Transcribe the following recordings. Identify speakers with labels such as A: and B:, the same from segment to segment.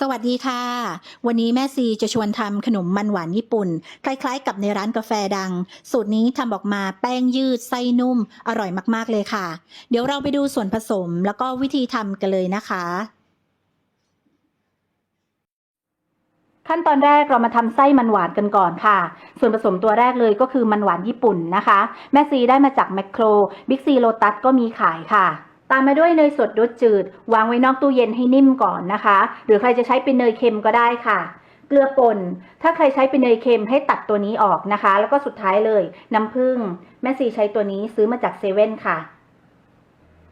A: สวัสดีค่ะ วันนี้แม่ซีจะชวนทำขนมมันหวานญี่ปุ่น คล้ายๆ กับในร้านกาแฟดัง สูตรนี้ทำออกมาแป้งยืดไส้นุ่ม อร่อยมากๆเลยค่ะ เดี๋ยวเราไปดูส่วนผสมแล้วก็วิธีทำกันเลยนะคะ ขั้นตอนแรกเรามาทำไส้มันหวานกันก่อนค่ะ ส่วนผสมตัวแรกเลยก็คือมันหวานญี่ปุ่นนะคะ แม่ซีได้มาจากแมคโครบิ๊กซีโลตัสก็มีขายค่ะ ตามมาด้วยเนยสดรสจืด วางไว้นอกตู้เย็นให้นิ่มก่อนนะคะ หรือใครจะใช้เป็นเนยเค็มก็ได้ค่ะ เกลือป่น ถ้าใครใช้เป็นเนยเค็มให้ตัดตัวนี้ออกนะคะ แล้วก็สุดท้ายเลยน้ำผึ้งแม่ซีใช้ตัวนี้ซื้อมาจากเซเว่นค่ะ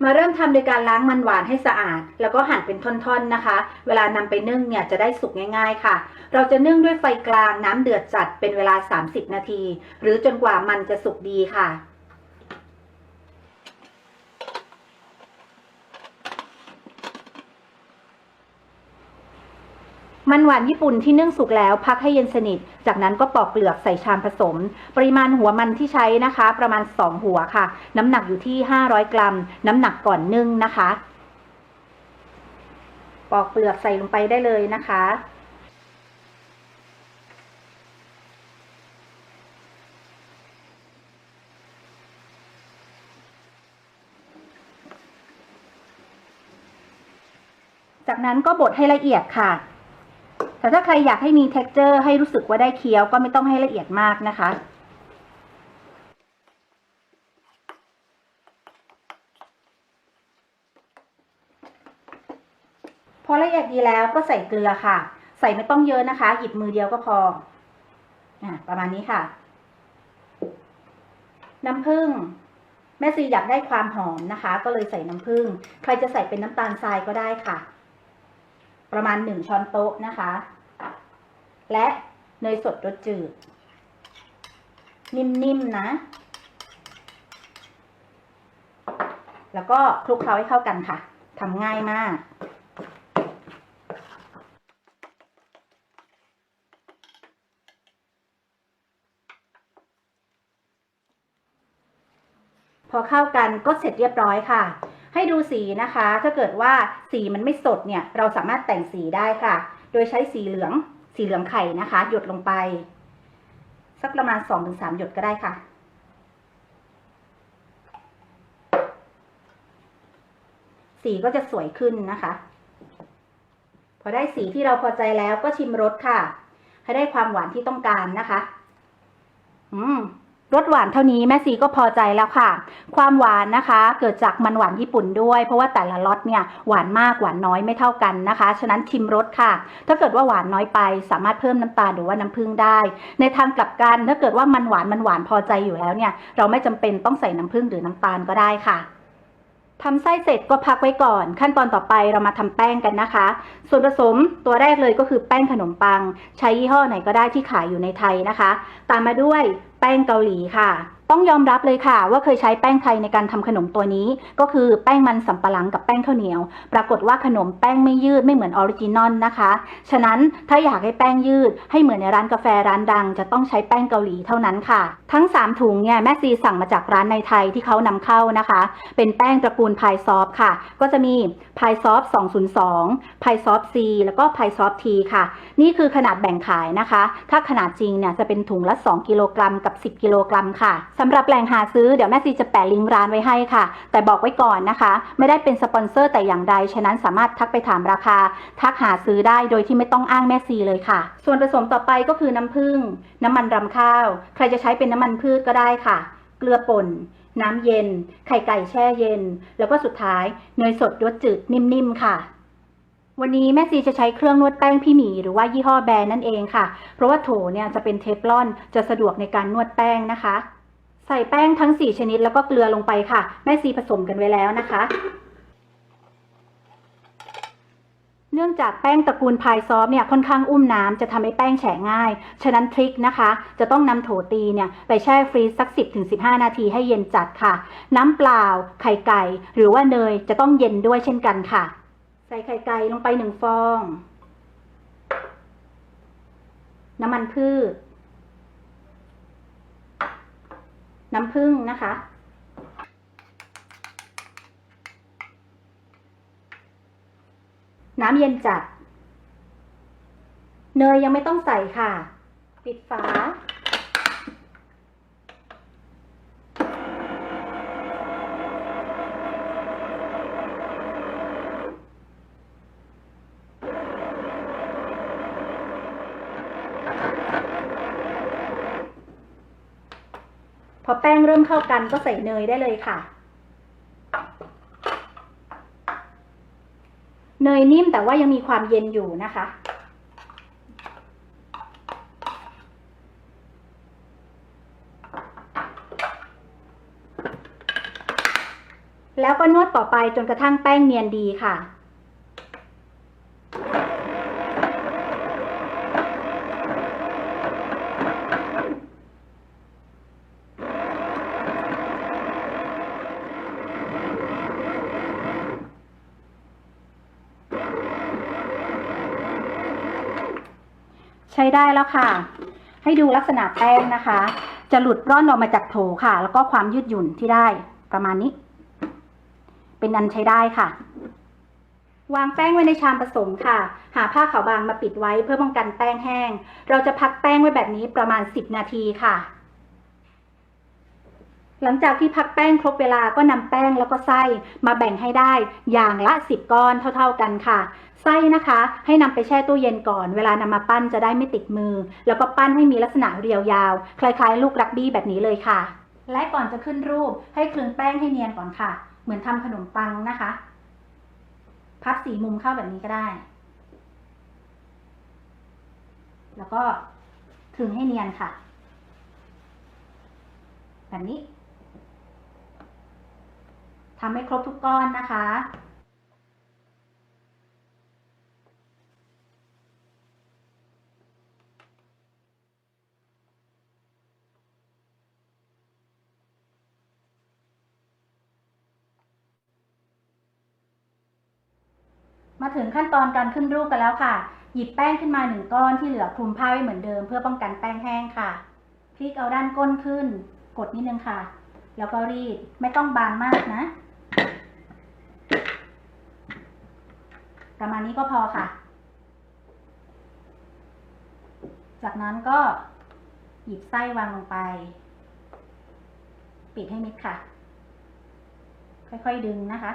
A: มาเริ่มทำโดยการล้างมันหวานให้สะอาด แล้วก็หั่นเป็นท่อนๆนะคะ เวลานำไปนึ่งเนี่ยจะได้สุกง่ายๆค่ะ เราจะนึ่งด้วยไฟกลางน้ำเดือดจัดเป็นเวลา 30 นาที หรือจนกว่ามันจะสุกดีค่ะ มันหวานญี่ปุ่นที่นึ่งสุกแล้วพักให้เย็นสนิท จากนั้นก็ปอกเปลือกใส่ชามผสม ปริมาณหัวมันที่ใช้นะคะ ประมาณ 2 หัวค่ะ น้ำหนักอยู่ที่ 500 กรัม น้ำหนักก่อนนึ่งนะคะ ปอกเปลือกใส่ลงไปได้เลยนะคะจากนั้นก็บดให้ละเอียดค่ะ แต่ถ้าใครอยากให้มี t e x t อร์ให้รู้สึกว่าได้เคี้ยวก็ไม่ต้องให้ละเอียดมากนะคะ พอละเอียดดีแล้วก็ใส่เกลือค่ะ ใส่ไม่ต้องเยอะนะคะ หยิบมือเดียวก็พออประมาณนี้ค่ะ น้ำผึ้งแม่ซีอยากได้ความหอมนะคะ ก็เลยใส่น้ำผึ้งใครจะใส่เป็นน้ำตาลทรายก็ได้ค่ะ ประมาณหนึ่งช้อนโต๊ะนะคะ และเนยสดรสจืด นิ่มๆนะ แล้วก็คลุกเคล้าให้เข้ากันค่ะทำง่ายมากพอเข้ากันก็เสร็จเรียบร้อยค่ะ ให้ดูสีนะคะ ถ้าเกิดว่าสีมันไม่สดเนี่ย เราสามารถแต่งสีได้ค่ะ โดยใช้สีเหลือง สีเหลืองไข่นะคะ หยดลงไป สักประมาณ 2-3 หยดก็ได้ค่ะ สีก็จะสวยขึ้นนะคะ พอได้สีที่เราพอใจแล้วก็ชิมรสค่ะ ให้ได้ความหวานที่ต้องการนะคะ อืม รสหวานเท่านี้แม่ซีก็พอใจแล้วค่ะ ความหวานนะคะเกิดจากมันหวานญี่ปุ่นด้วย เพราะว่าแต่ละรสเนี่ยหวานมากหวานน้อยไม่เท่ากันนะคะ ฉะนั้นชิมรสค่ะ ถ้าเกิดว่าหวานน้อยไป สามารถเพิ่มน้ำตาลหรือว่าน้ำผึ้งได้ ในทางกลับกันถ้าเกิดว่ามันหวานมันหวานพอใจอยู่แล้วเนี่ย เราไม่จำเป็นต้องใส่น้ำผึ้งหรือน้ำตาลก็ได้ค่ะทำไส้เสร็จก็พักไว้ก่อน ขั้นตอนต่อไปเรามาทำแป้งกันนะคะ ส่วนผสมตัวแรกเลยก็คือแป้งขนมปัง ใช้ยี่ห้อไหนก็ได้ที่ขายอยู่ในไทยนะคะ ตามมาด้วย แป้งเกาหลีค่ะ ต้องยอมรับเลยค่ะ ว่าเคยใช้แป้งไทยในการทำขนมตัวนี้ ก็คือแป้งมันสำปะหลังกับแป้งข้าวเหนียว ปรากฏว่าขนมแป้งไม่ยืดไม่เหมือนออริจินอลนะคะ ฉะนั้นถ้าอยากให้แป้งยืด ให้เหมือนในร้านกาแฟร้านดัง จะต้องใช้แป้งเกาหลีเท่านั้นค่ะ ทั้ง 3 ถุงเนี่ยแม่ซีสั่งมาจากร้านในไทยที่เขานำเข้านะคะ เป็นแป้งตระกูลพายซอฟค่ะ ก็จะมีพายซอฟ202พายซอฟ C แล้วก็พายซอฟ T ค่ะ นี่คือขนาดแบ่งขายนะคะ ถ้าขนาดจริงเนี่ยจะเป็นถุงละ 2 กิโลกรัมกับกับ 10 กิโลกรัมค่ะสำหรับแหล่งหาซื้อเดี๋ยวแม่ซีจะแปะลิงก์ร้านไว้ให้ค่ะ แต่บอกไว้ก่อนนะคะ ไม่ได้เป็นสปอนเซอร์แต่อย่างใด ฉะนั้นสามารถทักไปถามราคา ทักหาซื้อได้โดยที่ไม่ต้องอ้างแม่ซีเลยค่ะ ส่วนผสมต่อไปก็คือน้ำผึ้งน้ำมันรำข้าว ใครจะใช้เป็นน้ำมันพืชก็ได้ค่ะ เกลือป่นน้ำเย็น ไข่ไก่แช่เย็น แล้วก็สุดท้ายเนยสดรสจืดนิ่มๆค่ะ วันนี้แม่ซีจะใช้เครื่องนวดแป้งพี่หมีหรือว่ายี่ห้อแบรนด์นั่นเองค่ะ เพราะว่าโถเนี่ยจะเป็นเทฟลอนจะสะดวกในการนวดแป้งนะคะ ใส่แป้งทั้ง 4 ชนิดแล้วก็เกลือลงไปค่ะ แม่ซีผสมกันไว้แล้วนะคะ เนื่องจากแป้งตระกูลพายซอฟเนี่ยค่อนข้างอุ้มน้ำจะทำให้แป้งแฉะง่าย ฉะนั้นทริคนะคะ จะต้องนำโถตีเนี่ยไปแช่ฟรีซสัก 10-15 นาทีให้เย็นจัดค่ะ น้ำเปล่า ไข่ไก่ หรือว่าเนยจะต้องเย็นด้วยเช่นกันค่ะ ส่ไข่ไก่ลงไปหนึ่งฟอง น้ำมันพืช น้ำผึ้งนะคะ น้ำเย็นจัด เนยยังไม่ต้องใส่ค่ะ ปิดฝา พ อแป้งเริ่มเข้ากันก็ใส่เนยได้เลยค่ะ เนยนิ่มแต่ว่ายังมีความเย็นอยู่นะคะ แล้วก็นวดต่อไปจนกระทั่งแป้งเนียนดีค่ะ ใช้ได้แล้วค่ะ ให้ดูลักษณะแป้งนะคะ จะหลุดร่อนออกมาจากโถค่ะ แล้วก็ความยืดหยุ่นที่ได้ประมาณนี้ เป็นอันใช้ได้ค่ะ วางแป้งไว้ในชามผสมค่ะ หาผ้าขาวบางมาปิดไว้เพื่อป้องกันแป้งแห้ง เราจะพักแป้งไว้แบบนี้ประมาณ 10 นาทีค่ะ หลังจากที่พักแป้งครบเวลาก็นำแป้งแล้วก็ไส้มาแบ่งให้ได้อย่างละ 10 ก้อนเท่า ๆกันค่ะ ไส้นะคะ ให้นำไปแช่ตู้เย็นก่อน เวลานำมาปั้นจะได้ไม่ติดมือ แล้วก็ปั้นให้มีลักษณะเรียวยาว คล้ายๆ ลูกรักบี้แบบนี้เลยค่ะ และก่อนจะขึ้นรูปให้คลึงแป้งให้เนียนก่อนค่ะ เหมือนทำขนมปังนะคะ พับสีมุมเข้าแบบนี้ก็ได้ แล้วก็คลึงให้เนียนค่ะแบบนี้ ทำให้ครบทุกก้อนนะคะ มาถึงขั้นตอนการขึ้นรูปกันแล้วค่ะ หยิบแป้งขึ้นมาหนึ่งก้อนที่เหลือคลุมผ้าไว้เหมือนเดิม เพื่อป้องกันแป้งแห้งค่ะ พลิกเอาด้านก้นขึ้น กดนิดนึงค่ะ แล้วก็รีด ไม่ต้องบางมากนะ ประมาณนี้ก็พอค่ะ จากนั้นก็หยิบไส้วางลงไป ปิดให้มิดค่ะ ค่อยๆดึงนะคะ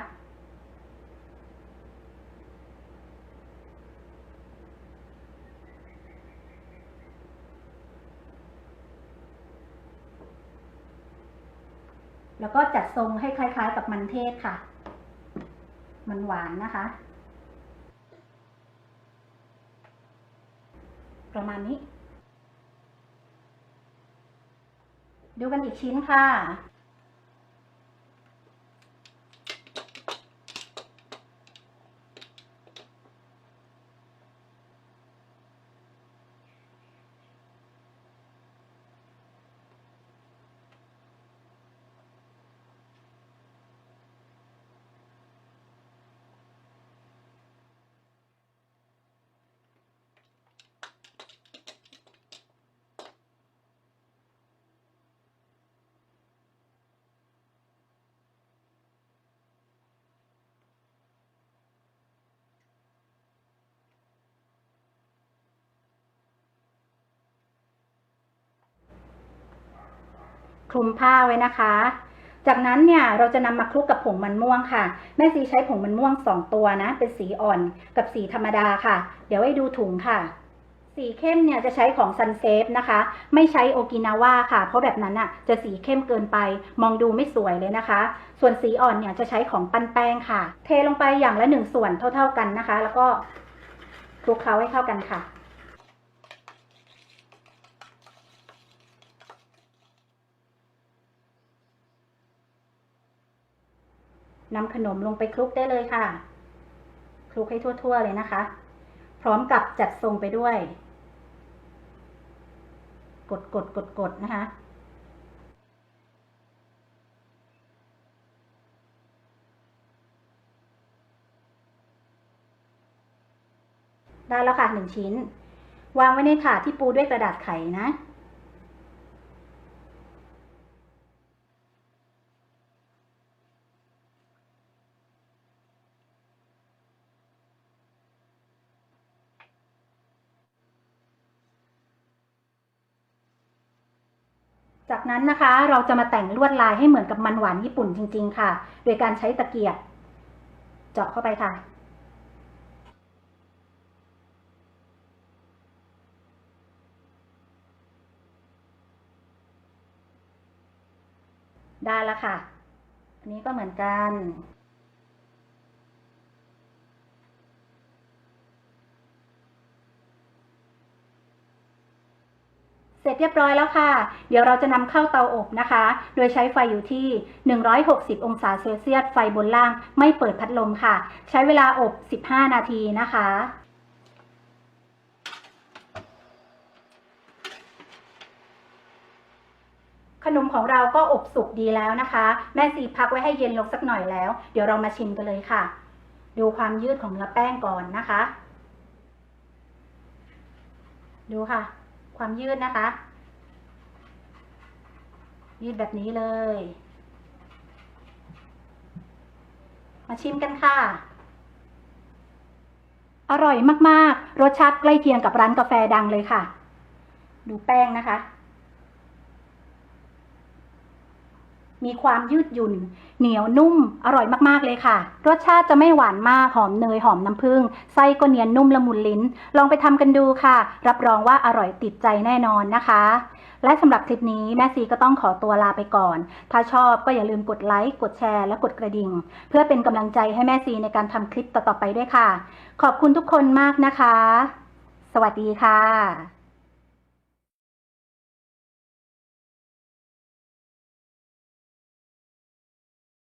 A: แล้วก็จัดทรงให้คล้าย ๆ กับมันเทศค่ะ มันหวานนะคะ ประมาณนี้ ดูกันอีกชิ้นค่ะ คลุมผ้าไว้นะคะ จากนั้นเนี่ยเราจะนำมาคลุกกับผงมันม่วงค่ะ แม่ซีใช้ผงมันม่วง 2 ตัวนะ เป็นสีอ่อนกับสีธรรมดาค่ะ เดี๋ยวให้ดูถุงค่ะ สีเข้มเนี่ยจะใช้ของซันเซฟนะคะ ไม่ใช้โอกินาว่าค่ะ เพราะแบบนั้นอะจะสีเข้มเกินไป มองดูไม่สวยเลยนะคะ ส่วนสีอ่อนเนี่ยจะใช้ของปั้นแป้งค่ะ เทลงไปอย่างละหนึ่งส่วนเท่า ๆกันนะคะ แล้วก็คลุกเคล้าให้เข้ากันค่ะ นำขนมลงไปคลุกได้เลยค่ะ คลุกให้ทั่ว ๆ เลยนะคะ พร้อมกับจัดทรงไปด้วย กดกดกดกดนะคะได้แล้วค่ะหนึ่งชิ้น วางไว้ในถาดที่ปูด้วยกระดาษไขนะ พ จากนั้นนะคะเราจะมาแต่งลวดลายให้เหมือนกับมันหวานญี่ปุ่นจริง ๆ ค่ะ โดยการใช้ตะเกียบ เจาะเข้าไปค่ะ ได้แล้วค่ะ อันนี้ก็เหมือนกัน ร็จเรียบร้อยแล้วค่ะ เดี๋ยวเราจะนำเข้าเตาอบนะคะ โดยใช้ไฟอยู่ที่ 160 องศาเซลเซียส ไฟบนล่างไม่เปิดพัดลมค่ะ ใช้เวลาอบ 15 นาทีนะคะขนมของเราก็อบสุกดีแล้วนะคะ แม่ซีพักไว้ให้เย็นลงสักหน่อยแล้ว เดี๋ยวเรามาชิมกันเลยค่ะ ดูความยืดของเนื้อแป้งก่อนนะคะ ดูค่ะ ความยืดนะคะ ยืดแบบนี้เลย มาชิมกันค่ะ อร่อยมากๆ รสชาติใกล้เคียงกับร้านกาแฟดังเลยค่ะ ดูแป้งนะคะ มีความยืดหยุ่น เหนียวนุ่ม อร่อยมากๆเลยค่ะ รสชาติจะไม่หวานมาก หอมเนยหอมน้ำผึ้ง ไส้ก็เนียนนุ่มละมุนลิ้น ลองไปทำกันดูค่ะ รับรองว่าอร่อยติดใจแน่นอนนะคะ และสำหรับคลิปนี้แม่ซีก็ต้องขอตัวลาไปก่อน ถ้าชอบก็อย่าลืมกดไลค์ กดแชร์ และกดกระดิ่ง เพื่อเป็นกำลังใจให้แม่ซีในการทำคลิปต่อๆไปด้วยค่ะ ขอบคุณทุกคนมากนะคะ สวัสดีค่ะ